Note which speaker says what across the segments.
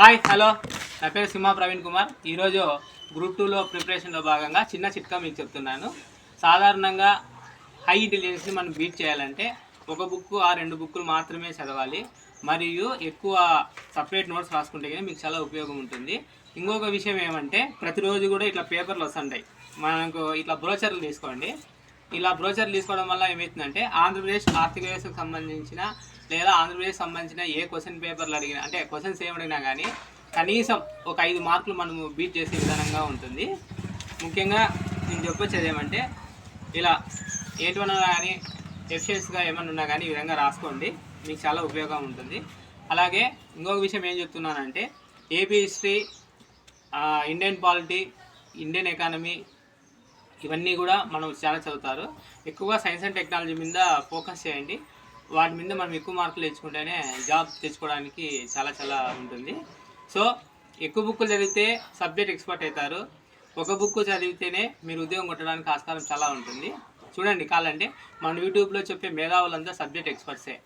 Speaker 1: Hi hello. నా పేరు సింహ ప్రవీణ్ కుమార్. ఈరోజు గ్రూప్ టూలో ప్రిపరేషన్లో భాగంగా చిన్న చిట్కా మీకు చెప్తున్నాను. సాధారణంగా హై ఇంటెలిజెన్స్ని మనం బీట్ చేయాలంటే ఒక బుక్ ఆ రెండు బుక్కులు మాత్రమే చదవాలి. మరియు ఎక్కువ సపరేట్ నోట్స్ రాసుకుంటే కానీ మీకు చాలా ఉపయోగం ఉంటుంది. ఇంకొక విషయం ఏమంటే ప్రతిరోజు కూడా ఇట్లా పేపర్లు వస్తుంటాయి. మనకు ఇట్లా బ్రోచర్లు తీసుకోండి. ఇలా బ్రోచర్లు తీసుకోవడం వల్ల ఏమవుతుందంటే ఆంధ్రప్రదేశ్ ఆర్థిక వ్యవస్థకు సంబంధించిన లేదా ఆంధ్రప్రదేశ్ సంబంధించిన ఏ క్వశ్చన్ పేపర్లు అడిగినా అంటే క్వశ్చన్స్ ఏమి అడిగినా కానీ కనీసం ఒక ఐదు మార్కులు మనము బీట్ చేసే విధానంగా ఉంటుంది. ముఖ్యంగా నేను చెప్పొచ్చేది ఏమంటే ఇలా ఏటువన్నా కానీ ఎఫిషియన్స్గా ఏమన్నా ఉన్నా కానీ ఈ విధంగా రాసుకోండి. మీకు చాలా ఉపయోగం ఉంటుంది. అలాగే ఇంకొక విషయం ఏం చెప్తున్నానంటే AP history Indian polity Indian economy ఇవన్నీ కూడా మనం చాలా చదువుతారు. ఎక్కువగా సైన్స్ అండ్ టెక్నాలజీ మీద ఫోకస్ చేయండి. వాటి మీద మనం ఎక్కువ మార్కులు తెచ్చుకుంటేనే జాబ్ తెచ్చుకోవడానికి చాలా చాలా ఉంటుంది. సో ఎక్కువ బుక్కులు చదివితే సబ్జెక్ట్ ఎక్స్పర్ట్ అవుతారు. ఒక బుక్ చదివితేనే మీరు ఉద్యోగం కొట్టడానికి ఆస్కారం చాలా ఉంటుంది. చూడండి కాలంటే మన యూట్యూబ్లో చెప్పే మేధావులంతా సబ్జెక్ట్ ఎక్స్పర్ట్సే.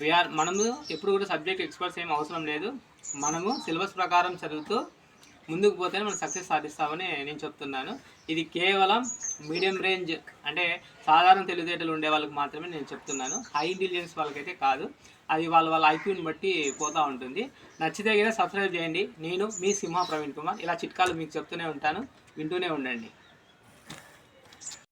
Speaker 1: వీఆర్ మనము ఎప్పుడు కూడా సబ్జెక్ట్ ఎక్స్పర్ట్స్ ఏం అవసరం లేదు. మనము సిలబస్ ప్రకారం చదువుతూ ముందుకు పోతేనే మనం సక్సెస్ సాధిస్తామని నేను చెప్తున్నాను. ఇది కేవలం మీడియం రేంజ్ అంటే సాధారణ తెలివితేటలు ఉండే వాళ్ళకి మాత్రమే నేను చెప్తున్నాను. హై ఇంటెలిజెన్స్ వాళ్ళకైతే కాదు. అది వాళ్ళ వాళ్ళ ఐక్యూని బట్టి పోతూ ఉంటుంది. నచ్చితే సబ్స్క్రైబ్ చేయండి. నేను మీ సింహ ప్రవీణ్ కుమార్. ఇలా చిట్కాలు మీకు చెప్తూనే ఉంటాను. వింటూనే ఉండండి.